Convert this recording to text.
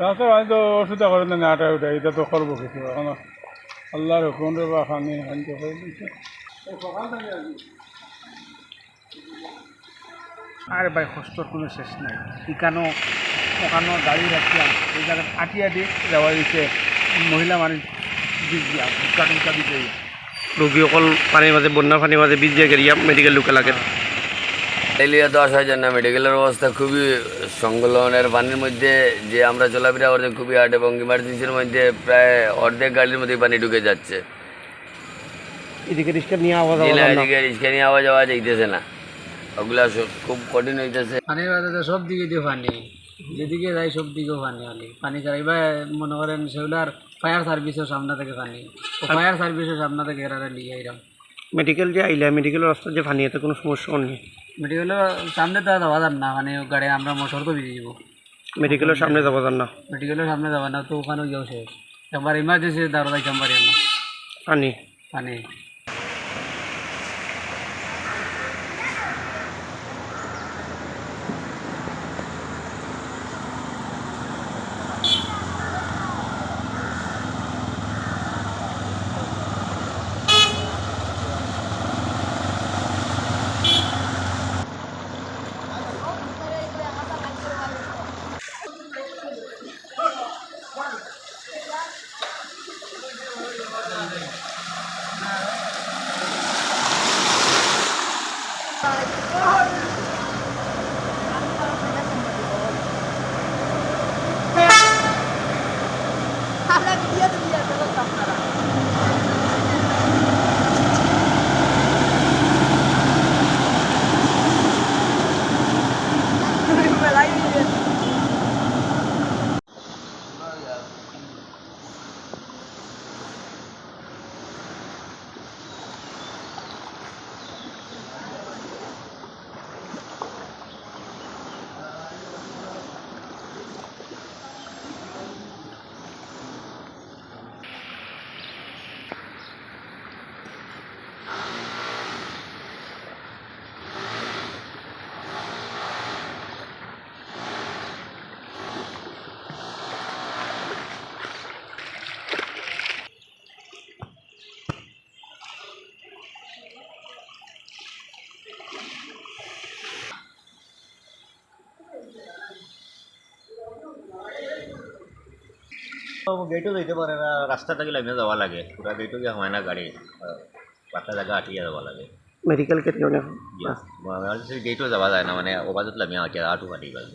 রাস্তার আমি তো না আটা উঠে এটা তো করব কিছু এখন আল্লাহর বা খানি দিচ্ছে আরে ভাই কোনো শেষ নাই। ইকানো ওখানো গাড়ি রাখলাম এই জায়গায় আটি দিচ্ছে মহিলা মানুষ দিক দিয়া ভুট্টা টুকা দিতে রোগীসকল পানীৰ মাজে বন্যাৰ পানীৰ মাজে বিজিয়া গেৰিয়া মেডিকেল লোকে লাগে। এলিয়া তো আসা যায় না মেডিকেলের অবস্থা খুবই সংকলনের পানির মধ্যে যে আমরা চলাফেরা করতে খুবই হার্ড এবং ইমার্জেন্সির মধ্যে প্রায় অর্ধেক গাড়ির মধ্যে পানি ঢুকে যাচ্ছে। এদিকে রিক্সা নিয়ে আওয়াজ জিলা না। এদিকে রিক্সা নিয়ে আওয়া যাওয়া যাইতেছে না। ওগুলা খুব কঠিন হইতেছে। পানির বাজারে সব দিকে দিয়ে পানি। যেদিকে যাই সব দিকেও পানি হলে পানি ছাড়া এবার মনে করেন সেগুলার ফায়ার সার্ভিসের সামনে থেকে পানি। ফায়ার সার্ভিসের সামনে থেকে এরা লিয়ে এরম মেডিকেল যে আইলা মেডিকেল রাস্তার যে পানী এতে কোনো সমস্যা নেই মেডিকেলের সামনে তো যাওয়া যান না মানে গাড়ি আমরা মোটর তো বেরিয়ে যাব। মেডিকেলের সামনে যাব যান না? মেডিকেলের সামনে যাবা না তো ওখানেও যাও শেষ। একবার ইমার্জেন্সি দাঁড়ো যাইতাম পারি না পানী? পানি। আমরা तो गेटो जायचं बरं रस्ता तरी लग्न जावं लागेल पुरा गेटो घ्या होईना गाडी जगह जागा आठी जावं लागेल मेडिकल के क्यों ना गेटो जावं जायना म्हणे ओबाजूच लग्न आठ आठू फाटी